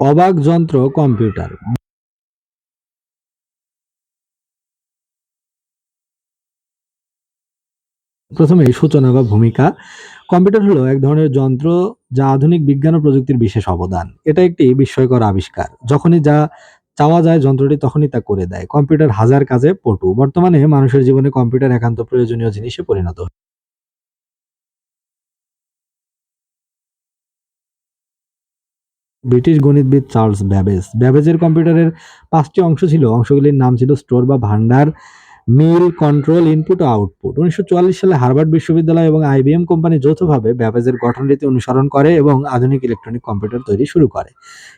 অবাক যন্ত্র কম্পিউটার। প্রথমে সূচনা বা ভূমিকা। কম্পিউটার হলো এক ধরনের যন্ত্র যা আধুনিক বিজ্ঞান ও প্রযুক্তির বিশেষ অবদান। এটা একটি বিস্ময়কর আবিষ্কার। যখনই যা চাওয়া যায় যন্ত্রটি তখনই তা করে দেয়। কম্পিউটার হাজার কাজে পটু। বর্তমানে মানুষের জীবনে কম্পিউটার একান্ত প্রয়োজনীয় জিনিসে পরিণত ব্রিটিশ গণিতবিদ চার্লস ব্যাবেজ। ব্যাবেজের কম্পিউটারের পাঁচটি অংশ ছিল। অংশগুলির নাম ছিল স্টোর বা ভান্ডার, মিল, কন্ট্রোল, ইনপুট ও আউটপুট। উনিশশো চুয়াল্লিশ সালে হার্ভার্ড বিশ্ববিদ্যালয় এবং আইবিএম কোম্পানি যৌথভাবে ব্যাবেজের গঠনরীতি অনুসরণ করে এবং আধুনিক ইলেকট্রনিক কম্পিউটার তৈরি শুরু করে।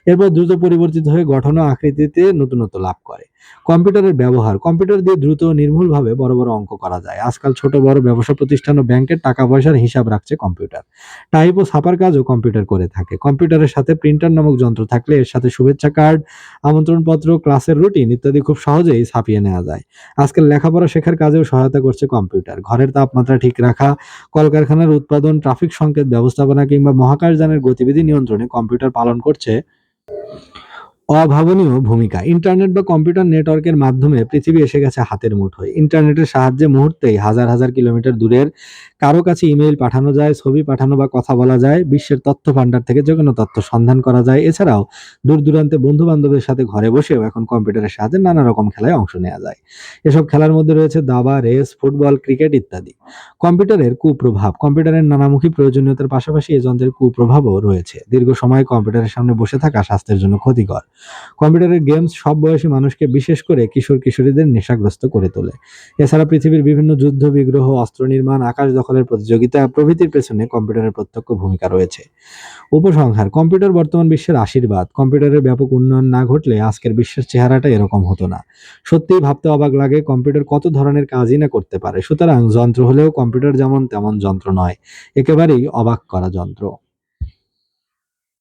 এরপর দ্রুত পরিবর্তিত হয়ে গঠন ও আকৃতিতে নতুনত্ব লাভ করে। কম্পিউটারের ব্যবহার, কম্পিউটার দিয়ে দ্রুত নির্ভুলভাবে বড় বড় অঙ্ক করা যায়। আজকাল ছোট বড় ব্যবসা প্রতিষ্ঠান ও ব্যাংকের টাকা পয়সার হিসাব রাখছে কম্পিউটার। টাইপ ও ছাপার কাজও কম্পিউটার করে থাকে। কম্পিউটারের সাথে প্রিন্টার নামক যন্ত্র থাকলে এর সাথে শুভেচ্ছা কার্ড, আমন্ত্রণপত্র, ক্লাসের রুটিন ইত্যাদি খুব সহজেই ছাপিয়ে নেওয়া যায়। আজকাল লেখাপড়া শেখার কাজেও সহায়তা করছে কম্পিউটার। ঘরের তাপমাত্রা ঠিক রাখা, কলকারখানার উৎপাদন, ট্রাফিক সংকেত ব্যবস্থাপনা কিংবা মহাকাশযানের গতিবিধি নিয়ন্ত্রণে কম্পিউটার পালন করছে অভাবনীয় ভূমিকা। ইন্টারনেট বা কম্পিউটার নেটওয়ার্কের মাধ্যমে পৃথিবী এসে গেছে হাতের মুঠোয়। ইন্টারনেটের সাহায্যে মুহূর্তেই হাজার হাজার কিলোমিটার দূরের কারও কাছে ইমেইল পাঠানো যায়, ছবি পাঠানো বা কথা বলা যায়, বিশ্বের তথ্য ভান্ডার থেকে যে কোনো তথ্য সন্ধান করা যায়। এছাড়াও দূর দূরান্তে বন্ধু বান্ধবের সাথে ঘরে বসেও এখন কম্পিউটারের সাহায্যে নানা রকম খেলায় অংশ নেওয়া যায়। এসব খেলার মধ্যে রয়েছে দাবা, রেস, ফুটবল, ক্রিকেট ইত্যাদি। কম্পিউটারের কুপ্রভাব, কম্পিউটারের নানামুখী প্রয়োজনীয়তার পাশাপাশি এই যন্ত্রের কুপ্রভাবও রয়েছে। দীর্ঘ সময় কম্পিউটারের সামনে বসে থাকা স্বাস্থ্যের জন্য ক্ষতিকর। কম্পিউটারের গেমস সব বয়সী মানুষকে বিশেষ করে কিশোর কিশোরীদের নেশাগ্রস্ত করে তোলে। এছাড়া পৃথিবীর বিভিন্ন যুদ্ধ, বিগ্রহ, অস্ত্র নির্মাণ, আকাশ দখলের প্রতিযোগিতা প্রভৃতির পেছনে কম্পিউটারের প্রত্যক্ষ ভূমিকা রয়েছে। উপসংহার, কম্পিউটার বর্তমান বিশ্বের আশীর্বাদ। কম্পিউটারের ব্যাপক উন্নয়ন না ঘটলে আজকের বিশ্বের চেহারাটা এরকম হতো না। সত্যিই ভাবতে অবাক লাগে কম্পিউটার কত ধরনের কাজই না করতে পারে। সুতরাং যন্ত্র হলেও কম্পিউটার যেমন তেমন যন্ত্র নয়। একেবারেই অবাক করা যন্ত্র।